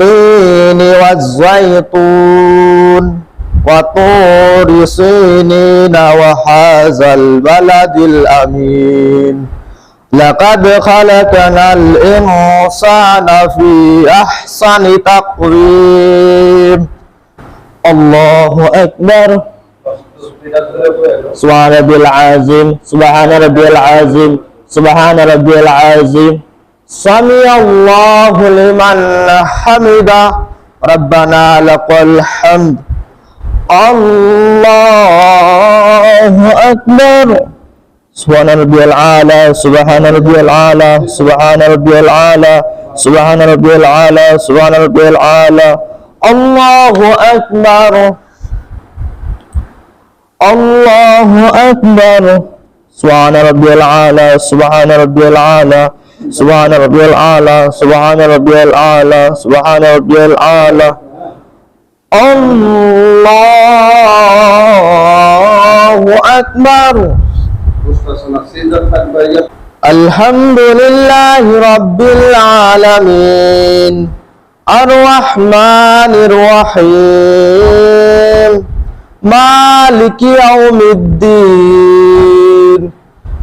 والتين والزيتون وطور سينين وهذا البلد الأمين. لقد خلقنا الإنسان في أحسن تقويم. الله أكبر. سبحان ربي العظيم. سبحان ربي العظيم. سبحان ربي العظيم. سمع الله لمن حمده. ربنا لك الحمد. الله أكبر. سبحان ربي العالى سبحان ربي العالى سبحان ربي العالى سبحان ربي العالى سبحان ربي العالى الله أكبر. الله أكبر. سبحان ربي العالى سبحان ربي العالى سبحان ربي العالى سبحان ربي العالى سبحان ربي العالى الله أكبر. الحمد لله رب العالمين. الرحمن الرحيم. مالك يوم الدين.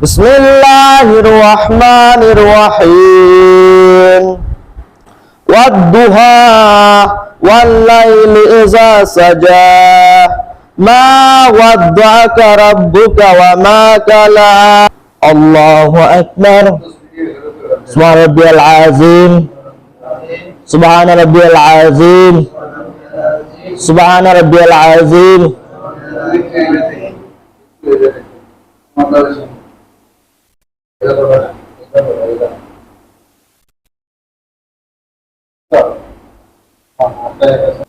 بسم الله الرحمن الرحيم. والضحى والليل إذا سجى. ما ودعك ربك وما كلا. الله أكبر. سبحان ربي العظيم. سبحان ربي العظيم. سبحان ربي العظيم.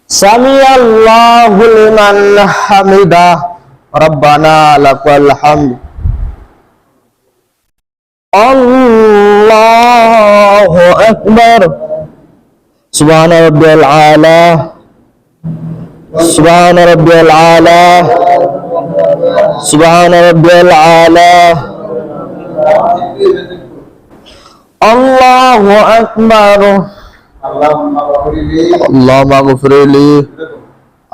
সামি আল্লাহুল মান হামিদা, রব্বানা লাকাল হামদ। আল্লাহু আকবার। সুবহান রাব্বিল আলা। সুবহান রাব্বিল আলা। সুবহান রাব্বিল আলা। الله أكبر اللهم اغفر لي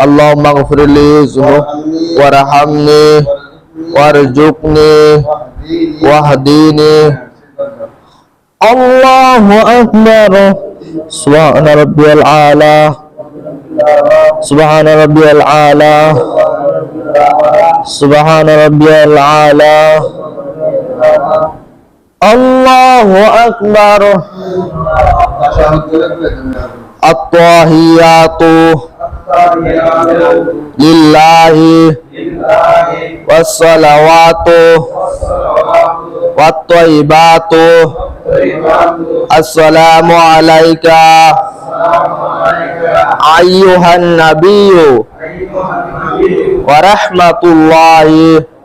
اللهم اغفر لي ذنوب وارحمني وارزقني واهديني الله أكبر سبحان ربي العالى سبحان ربي العالى سبحان ربي العالى الله أكبر الطاهيات لله والصلوات والطيبات السلام عليك أيها النبي ورحمة الله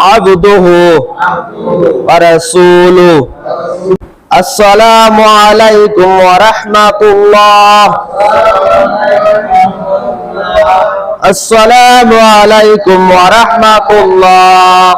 عبده ورسوله السلام عليكم ورحمة الله السلام عليكم ورحمة الله